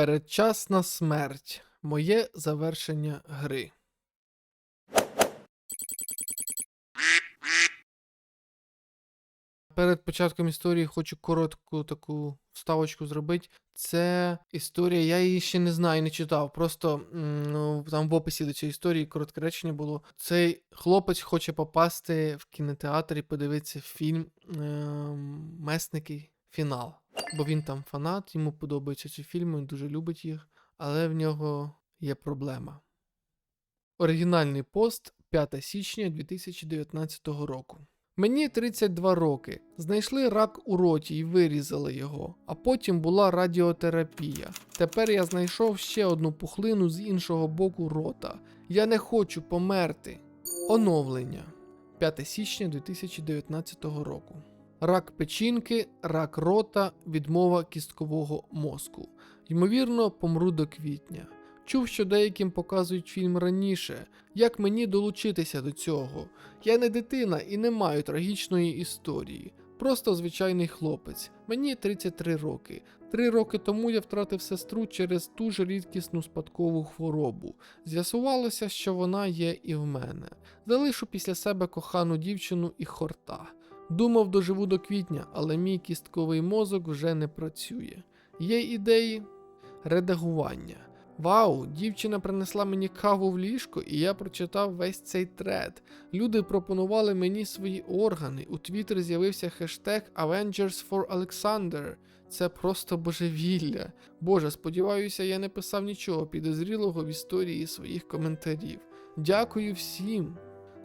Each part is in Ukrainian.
Передчасна смерть. Моє завершення гри. Перед початком історії хочу коротку таку вставочку зробити. Це історія, я її ще не знаю, не читав. Просто ну, там в описі до цієї історії коротке речення було. Цей хлопець хоче попасти в кінотеатр і подивитися фільм ем, Месники Фінал. Бо він там фанат, йому подобаються ці фільми, він дуже любить їх, але в нього є проблема. Оригінальний пост 5 січня 2019 року. Мені 32 роки. Знайшли рак у роті і вирізали його, а потім була радіотерапія. Тепер я знайшов ще одну пухлину з іншого боку рота. Я не хочу померти. Оновлення 5 січня 2019 року. Рак печінки, рак рота, відмова кісткового мозку. Ймовірно, помру до квітня. Чув, що деяким показують фільм раніше. Як мені долучитися до цього? Я не дитина і не маю трагічної історії. Просто звичайний хлопець. Мені 33 роки. Три роки тому я втратив сестру через ту ж рідкісну спадкову хворобу. З'ясувалося, що вона є і в мене. Залишу після себе кохану дівчину і хорта. Думав, доживу до квітня, але мій кістковий мозок вже не працює. Є ідеї? Редагування. Вау, дівчина принесла мені каву в ліжко, і я прочитав весь цей тред. Люди пропонували мені свої органи. У Твіттер з'явився хештег Avengers for Alexander. Це просто божевілля. Боже, сподіваюся, я не писав нічого підозрілого в історії своїх коментарів. Дякую всім.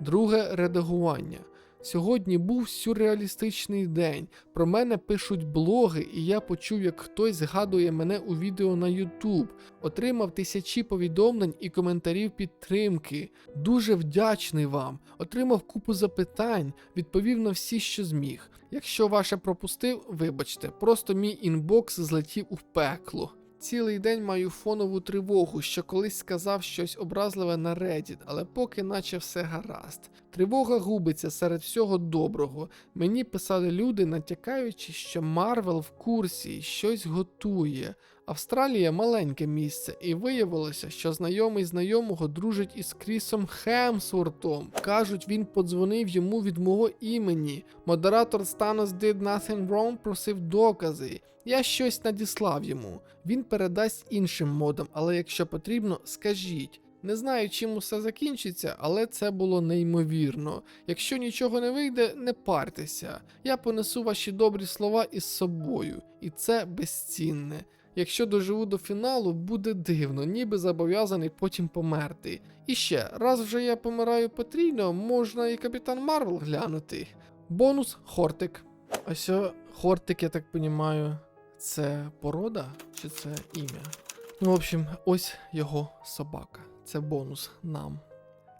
Друге редагування. Сьогодні був сюрреалістичний день. Про мене пишуть блоги, і я почув, як хтось згадує мене у відео на YouTube. Отримав тисячі повідомлень і коментарів підтримки. Дуже вдячний вам. Отримав купу запитань, відповів на всі, що зміг. Якщо ваше пропустив, вибачте, просто мій інбокс злетів у пекло. Цілий день маю фонову тривогу, що колись сказав щось образливе на Reddit, але поки наче все гаразд. Тривога губиться серед всього доброго. Мені писали люди, натякаючи, що Марвел в курсі щось готує. Австралія маленьке місце, і виявилося, що знайомий знайомого дружить із Крісом Хемсвортом. Кажуть, він подзвонив йому від мого імені. Модератор Станос Did Nothing Wrong просив докази. Я щось надіслав йому. Він передасть іншим модам, але якщо потрібно, скажіть. Не знаю, чим усе закінчиться, але це було неймовірно. Якщо нічого не вийде, не партеся. Я понесу ваші добрі слова із собою, і це безцінне. Якщо доживу до фіналу, буде дивно, ніби зобов'язаний потім померти. І ще, раз вже я помираю потрійно, можна і Капітан Марвел глянути. Бонус Хортик. Ось о, Хортик, я так понімаю, це порода чи це ім'я? Ну, в общем, ось його собака. Це бонус нам.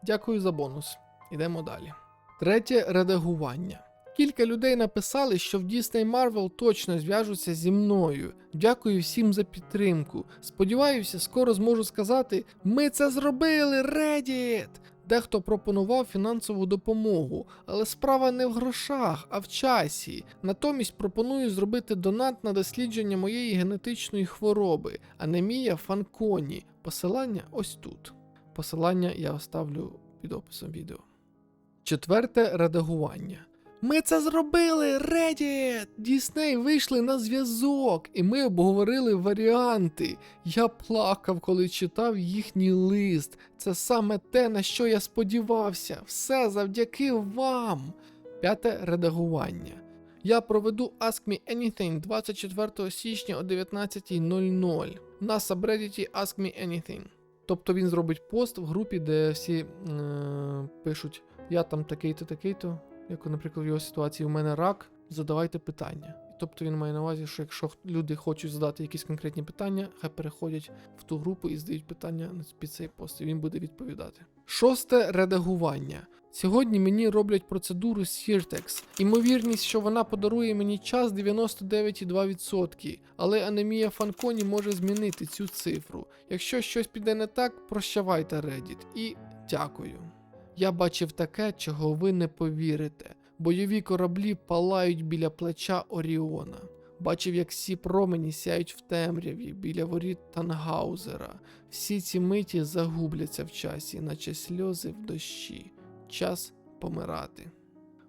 Дякую за бонус. Ідемо далі. Третє редагування. Кілька людей написали, що в Disney Marvel точно зв'яжуться зі мною. Дякую всім за підтримку. Сподіваюся, скоро зможу сказати: ми це зробили, Reddit! Дехто пропонував фінансову допомогу, але справа не в грошах, а в часі. Натомість пропоную зробити донат на дослідження моєї генетичної хвороби, анемія Фанконі. Посилання ось тут. Посилання я оставлю під описом відео. Четверте редагування. Ми це зробили, Reddit! Дісней вийшли на зв'язок, і ми обговорили варіанти. Я плакав, коли читав їхній лист. Це саме те, на що я сподівався. Все завдяки вам. П'яте редагування. Я проведу Ask Me Anything 24 січня о 19.00 на сабреддіті Ask Me Anything. Тобто він зробить пост в групі, де всі е- пишуть: Я там такий-то, такий-то. Як, наприклад, в його ситуації у мене рак, задавайте питання. Тобто він має на увазі, що якщо люди хочуть задати якісь конкретні питання, хай переходять в ту групу і здають питання під цей пост, і він буде відповідати. Шосте редагування. Сьогодні мені роблять процедуру Sirtex. Імовірність, що вона подарує мені час 99,2%, але анемія Фанконі може змінити цю цифру. Якщо щось піде не так, прощавайте Reddit і дякую. Я бачив таке, чого ви не повірите. Бойові кораблі палають біля плеча Оріона. Бачив, як всі промені сяють в темряві біля воріт Тангаузера. Всі ці миті загубляться в часі, наче сльози в дощі. Час помирати.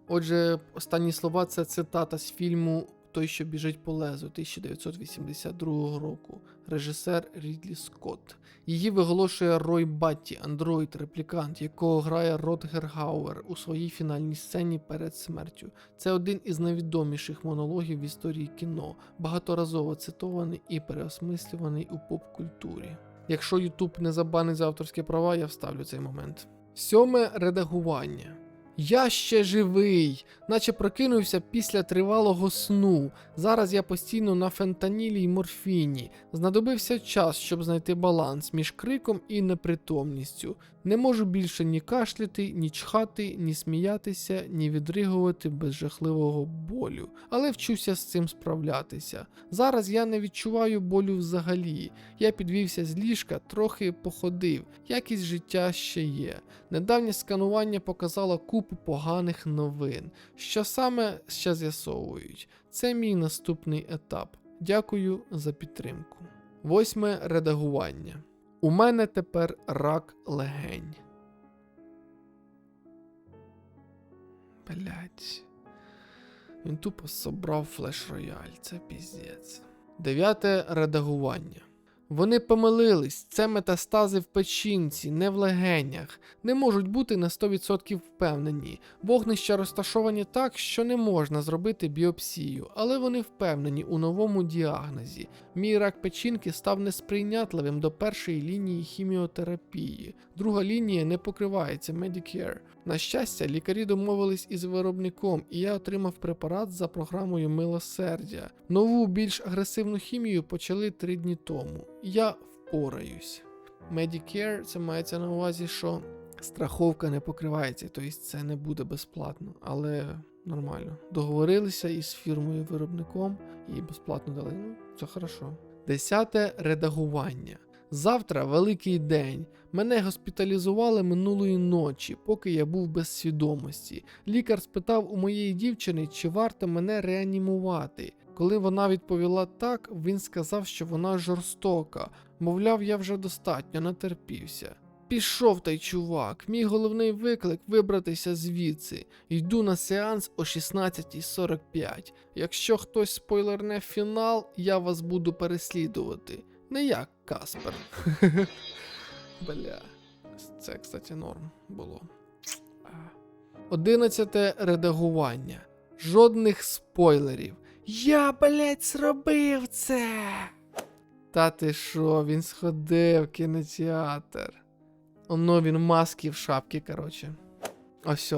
Отже, останні слова це цитата з фільму Той, що біжить по лезу 1982 року. Режисер Рідлі Скотт. Її виголошує Рой Батті, андроїд, реплікант, якого грає Ротгер Гауер у своїй фінальній сцені перед смертю. Це один із найвідоміших монологів в історії кіно, багаторазово цитований і переосмислюваний у поп-культурі. Якщо Ютуб не забанить за авторські права, я вставлю цей момент. Сьоме редагування. Я ще живий, наче прокинувся після тривалого сну. Зараз я постійно на фентанілі й морфіні. Знадобився час, щоб знайти баланс між криком і непритомністю. Не можу більше ні кашляти, ні чхати, ні сміятися, ні відригувати без жахливого болю. Але вчуся з цим справлятися. Зараз я не відчуваю болю взагалі. Я підвівся з ліжка, трохи походив. Якість життя ще є. Недавнє сканування показало купу поганих новин. Що саме ще з'ясовують? Це мій наступний етап. Дякую за підтримку. Восьме редагування. У мене тепер рак легень. Блять. Він тупо собрав флеш рояль, це піздець. Дев'яте редагування. Вони помилились, це метастази в печінці, не в легенях. Не можуть бути на 100% впевнені. Вогнища розташовані так, що не можна зробити біопсію, але вони впевнені у новому діагнозі. Мій рак печінки став несприйнятливим до першої лінії хіміотерапії. Друга лінія не покривається Medicare. На щастя, лікарі домовились із виробником, і я отримав препарат за програмою милосердя. Нову більш агресивну хімію почали три дні тому. Я впораюсь. Medicare це мається на увазі, що страховка не покривається, тобто це не буде безплатно, але нормально. Договорилися із фірмою виробником і безплатно дали. Ну, це хорошо. Десяте редагування. Завтра великий день. Мене госпіталізували минулої ночі, поки я був без свідомості. Лікар спитав у моєї дівчини, чи варто мене реанімувати. Коли вона відповіла так, він сказав, що вона жорстока. Мовляв, я вже достатньо натерпівся. Пішов той чувак. Мій головний виклик вибратися звідси. Йду на сеанс о 16.45. Якщо хтось спойлерне фінал, я вас буду переслідувати. Не як Каспер. Бля. Це, кстати, норм було. Одинадцяте редагування. Жодних спойлерів. Я, блять, зробив це. Та ти що, він сходив в кінотеатр. Оно він в маски в шапці, короче. Ось,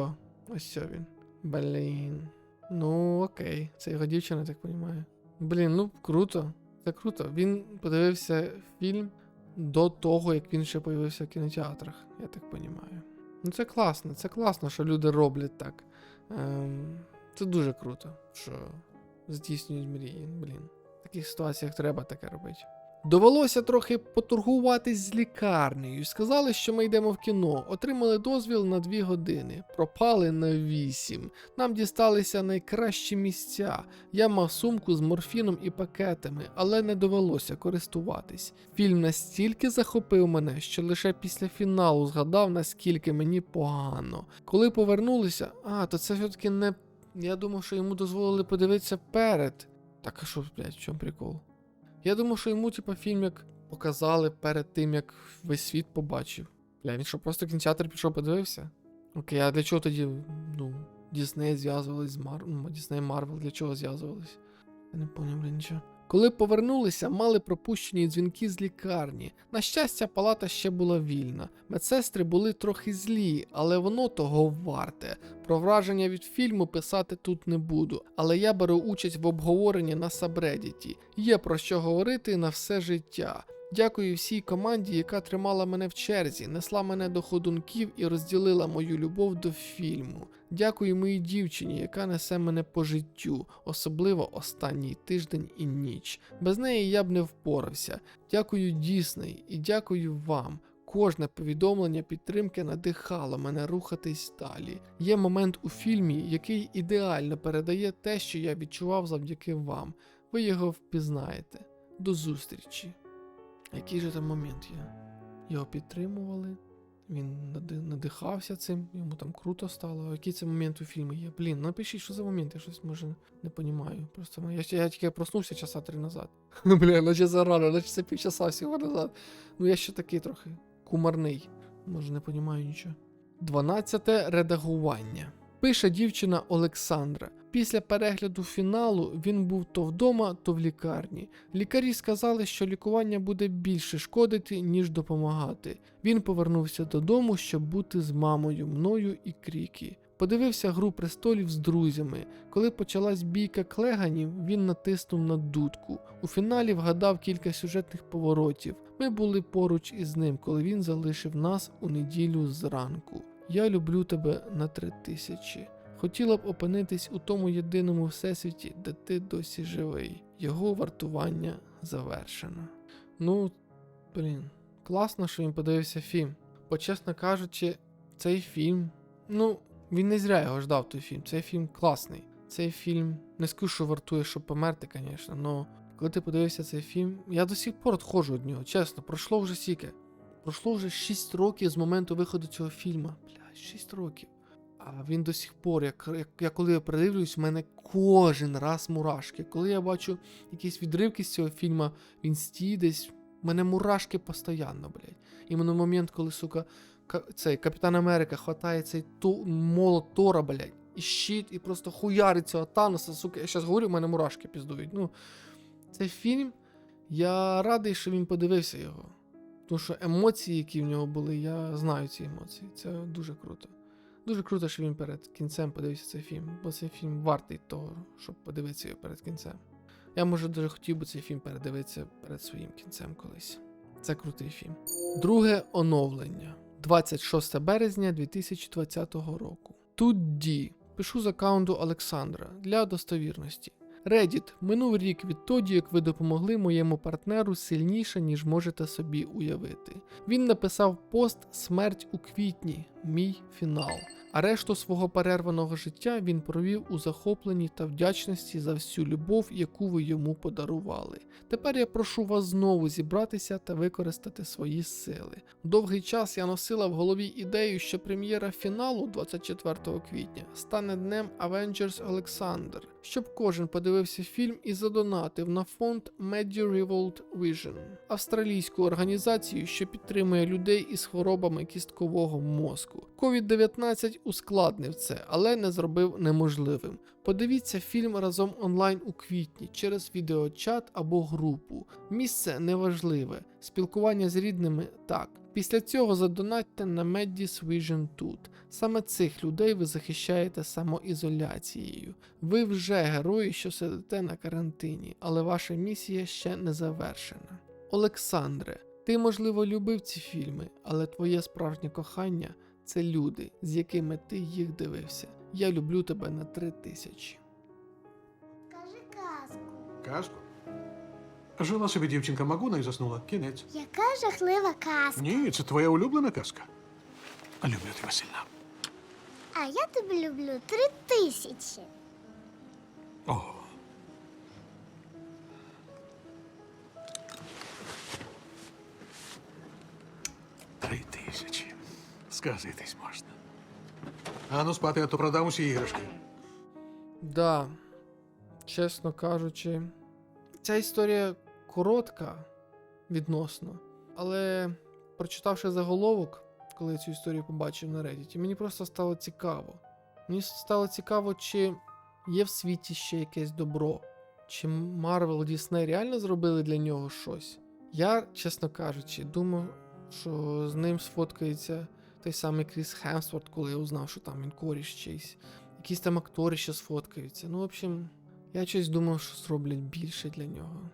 ось він. Блін. Ну, окей. Це його дівчина, так розумію. Блін, ну круто. Це круто. Він подивився фільм до того, як він ще появився в кінотеатрах, я так розумію. Ну це класно, це класно, що люди роблять так. Ем, це дуже круто, що здійснюють мрії. Блін. В таких ситуаціях треба таке робити. Довелося трохи поторгуватись з лікарнею. Сказали, що ми йдемо в кіно. Отримали дозвіл на 2 години, пропали на 8. Нам дісталися найкращі місця. Я мав сумку з морфіном і пакетами, але не довелося користуватись. Фільм настільки захопив мене, що лише після фіналу згадав, наскільки мені погано. Коли повернулися, а, то це все-таки не. Я думав, що йому дозволили подивитися перед. Так а що, блядь, в чому прикол? Я думав, що йому, типу, фільм як показали перед тим, як весь світ побачив. Бля, він що, просто кінотеатр пішов подивився? Окей, а для чого тоді, ну, Дісней зв'язувались з Мар... ну, Дісней Марвел, для чого зв'язувались? Я не поняв, бля, нічого. Коли повернулися, мали пропущені дзвінки з лікарні. На щастя, палата ще була вільна. Медсестри були трохи злі, але воно того варте. Про враження від фільму писати тут не буду, але я беру участь в обговоренні на Сабредіті. Є про що говорити на все життя. Дякую всій команді, яка тримала мене в черзі, несла мене до ходунків і розділила мою любов до фільму. Дякую моїй дівчині, яка несе мене по життю, особливо останній тиждень і ніч. Без неї я б не впорався. Дякую Дісней і дякую вам. Кожне повідомлення підтримки надихало мене рухатись далі. Є момент у фільмі, який ідеально передає те, що я відчував завдяки вам. ви його впізнаєте. До зустрічі. Який же там момент є? Його підтримували, він надихався цим, йому там круто стало. Який це момент у фільмі є? Блін, напишіть, що за момент, я щось може не розумію. Просто я, я тільки проснувся часа три назад. Бля, наче зарано, наче це півчаса всього назад. Ну я ще такий трохи кумарний. Може, не розумію нічого. 12 редагування. Пише дівчина Олександра. Після перегляду фіналу він був то вдома, то в лікарні. Лікарі сказали, що лікування буде більше шкодити, ніж допомагати. Він повернувся додому, щоб бути з мамою, мною і Крікі. Подивився гру престолів з друзями. Коли почалась бійка клеганів, він натиснув на дудку. У фіналі вгадав кілька сюжетних поворотів. Ми були поруч із ним, коли він залишив нас у неділю зранку. Я люблю тебе на три тисячі. Хотіла б опинитись у тому єдиному всесвіті, де ти досі живий. Його вартування завершено. Ну, блін, класно, що він подивився фільм. Бо, чесно кажучи, цей фільм. Ну, він не зря його ждав той фільм. Цей фільм класний. Цей фільм не скажу, що вартує, щоб померти, звісно, але коли ти подивився цей фільм, я до сих пор відходжу від нього, чесно, пройшло вже скільки? Пройшло вже 6 років з моменту виходу цього фільму. Бля, 6 років. А він до сих пор, як, як я коли я придивлююсь, в мене кожен раз мурашки. Коли я бачу якісь відривки з цього фільму, він стій десь, в мене мурашки постійно, блядь. Іменно момент, коли, сука, цей Капітан Америка хватає цей ту, молот Тора, блядь, і щит, і просто хуярить цього Таноса, сука. Я зараз говорю, в мене мурашки піздують. Ну, цей фільм, я радий, що він подивився його. Тому що емоції, які в нього були, я знаю ці емоції. Це дуже круто. Дуже круто, що він перед кінцем подивився цей фільм, бо цей фільм вартий того, щоб подивитися його перед кінцем. Я, може, дуже хотів би цей фільм передивитися перед своїм кінцем колись. Це крутий фільм. Друге оновлення. 26 березня 2020 року. Тут Ді. Пишу з аккаунту Олександра для достовірності. Reddit минув рік відтоді, як ви допомогли моєму партнеру сильніше, ніж можете собі уявити. Він написав пост Смерть у квітні, мій фінал. А решту свого перерваного життя він провів у захопленні та вдячності за всю любов, яку ви йому подарували. Тепер я прошу вас знову зібратися та використати свої сили. Довгий час я носила в голові ідею, що прем'єра фіналу 24 квітня стане днем Avengers Alexander, щоб кожен подивився фільм і задонатив на фонд Medi Revolt Vision, австралійську організацію, що підтримує людей із хворобами кісткового мозку. COVID-19 ускладнив це, але не зробив неможливим. Подивіться фільм разом онлайн у квітні через відеочат або групу. Місце неважливе, спілкування з рідними так. Після цього задонатьте на Medis Vision тут. Саме цих людей ви захищаєте самоізоляцією. Ви вже герої, що сидите на карантині, але ваша місія ще не завершена. Олександре, ти, можливо, любив ці фільми, але твоє справжнє кохання це люди, з якими ти їх дивився. Я люблю тебе на три тисячі. Кажи казку. Казку? Жила собі дівчинка Магуна і заснула. Кінець. Яка жахлива казка. Ні, це твоя улюблена казка. Люблю тебе сильно. А я тебе люблю три тисячі. О. Три тисячі. Сказитись можна. Ану спати, а то продам усі іграшки. Да, чесно кажучи, ця історія коротка відносно, але прочитавши заголовок, коли я цю історію побачив на Reddit, мені просто стало цікаво. Мені стало цікаво, чи є в світі ще якесь добро, чи Marvel Disney реально зробили для нього щось. Я, чесно кажучи, думав, що з ним сфоткається той самий Кріс Хемсворт, коли я узнав, що там він коріш чийсь якісь там актори ще сфоткаються. Ну, в общем, я щось думав, що зроблять більше для нього.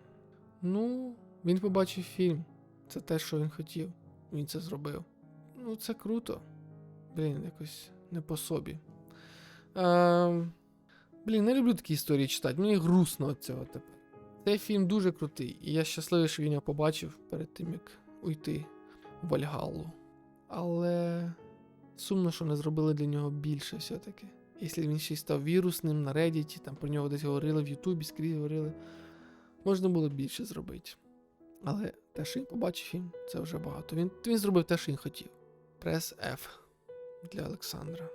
Ну, він побачив фільм. Це те, що він хотів. Він це зробив. Ну, це круто. Блін, якось не по собі. Е, блін, не люблю такі історії читати. Мені грустно від цього тепер. Цей фільм дуже крутий, і я щасливий, що він його побачив перед тим, як уйти в Вальгаллу. Але сумно, що не зробили для нього більше все-таки. Якщо він ще й став вірусним на Reddit, там про нього десь говорили в Ютубі, скрізь говорили. Можна було більше зробити. Але те, що він побачив фільм, це вже багато. Він, він зробив те, що він хотів. Прес F для Олександра.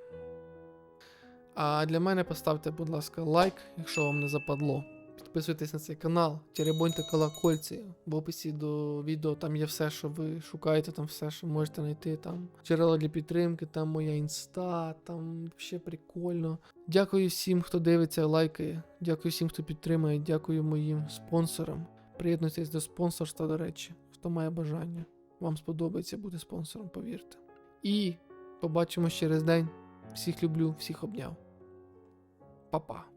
А для мене поставте, будь ласка, лайк, якщо вам не западло. Підписуйтесь на цей канал, теребоньте колокольці. В описі до відео там є все, що ви шукаєте, там все, що можете знайти. Там джерела для підтримки, там моя інста, там ще прикольно. Дякую всім, хто дивиться, лайкає. Дякую всім, хто підтримує. Дякую моїм спонсорам. Приєднуйтесь до спонсорства, до речі, хто має бажання. Вам сподобається бути спонсором, повірте. І побачимось через день. Всіх люблю, всіх обняв. Па-па.